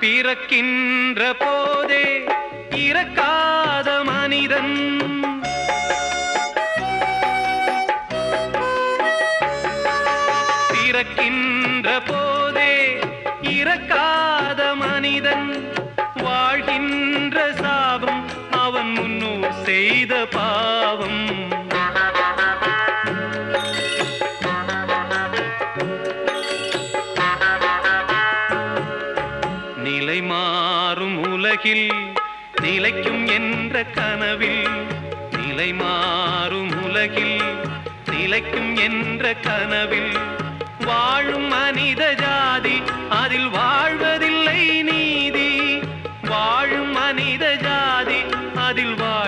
பிறக்கின்ற போதே இறக்காத மனிதன். பிறக்கின்ற போதே இறக்காத மனிதன். வாழ்கின்ற சாபம் அவன் முன்னூர் செய்த பாவம். நிலை மாறும் உலகில் நிலைக்கும் என்ற கனவில். நிலை மாறும் உலகில் நிலைக்கும் என்ற கனவில். வாழும் மனித ஜாதி அதில் வாழ்வதில்லை நீதி. வாழும் மனித ஜாதி அதில் வாழ்